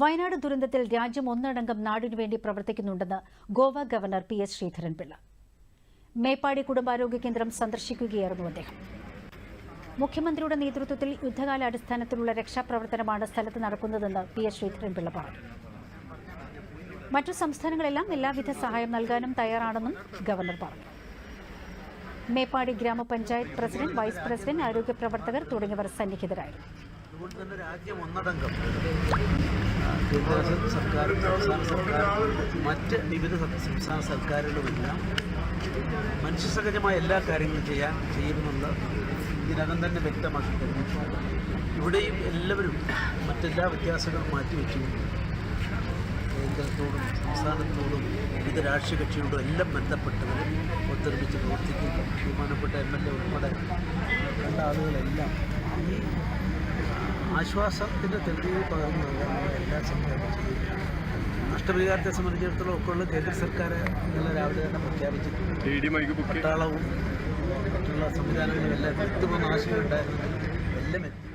വയനാട് ദുരന്തത്തിൽ രാജ്യം ഒന്നടങ്കം നാടിനു വേണ്ടി പ്രവർത്തിക്കുന്നുണ്ടെന്ന് Goa governor P S Sreedharan Pillai. Meppadi കുടുംബാരോഗ്യ കേന്ദ്രം സന്ദർശിക്കുകയായിരുന്നു അദ്ദേഹം. മുഖ്യമന്ത്രിയുടെ നേതൃത്വത്തിൽ യുദ്ധകാലാടിസ്ഥാനത്തിലുള്ള രക്ഷാപ്രവർത്തനമാണ് സ്ഥലത്ത് നടക്കുന്നതെന്ന് പി എസ് ശ്രീധരൻപിള്ള പറഞ്ഞു. മറ്റു സംസ്ഥാനങ്ങളെല്ലാം എല്ലാവിധ സഹായം നൽകാനും തയ്യാറാണെന്നും ഗവർണർ പറഞ്ഞു. മേപ്പാടി ഗ്രാമപഞ്ചായത്ത് പ്രസിഡന്റ് വൈസ് പ്രസിഡന്റ് ആരോഗ്യ പ്രവർത്തകർ തുടങ്ങിയവർ സന്നിഹിതരായിരുന്നു. രാജ്യം ഒന്നടങ്കം കേന്ദ്ര സർക്കാർ സംസ്ഥാന സർക്കാർ മറ്റ് വിവിധ സംസ്ഥാന സർക്കാരുകളുമെല്ലാം മനുഷ്യസഹജമായ എല്ലാ കാര്യങ്ങളും ചെയ്യാൻ ചെയ്യുമെന്നുള്ള ഇതിനകം തന്നെ വ്യക്തമാക്കി കഴിഞ്ഞു ഇവിടെയും എല്ലാവരും മറ്റെല്ലാ വ്യത്യാസങ്ങളും മാറ്റിവെച്ചുകൊണ്ട് കേന്ദ്രത്തോടും സംസ്ഥാനത്തോടും വിവിധ രാഷ്ട്രീയ കക്ഷികളോടും എല്ലാം ബന്ധപ്പെട്ടവർ ഒത്തൊരുമിച്ച് പ്രവർത്തിക്കുന്നു. ബഹുമാനപ്പെട്ട എം എൽ എ ഉൾപ്പെടെ കണ്ട ആളുകളെല്ലാം ആശ്വാസത്തിന്റെ തെളിവ് പകർന്നു എല്ലാ ചെയ്യുന്നു നഷ്ടപരിഹാരത്തെ സംബന്ധിച്ചിടത്തോളം ഒക്കെയുള്ള കേന്ദ്ര സർക്കാർ ഇന്നലെ രാവിലെ തന്നെ പ്രഖ്യാപിച്ചിട്ടുണ്ട്. പട്ടാളവും മറ്റുള്ള സംവിധാനങ്ങളും എല്ലാം എത്തുമെന്ന് ആശയമുണ്ടായിരുന്നു. എല്ലാം എത്തി.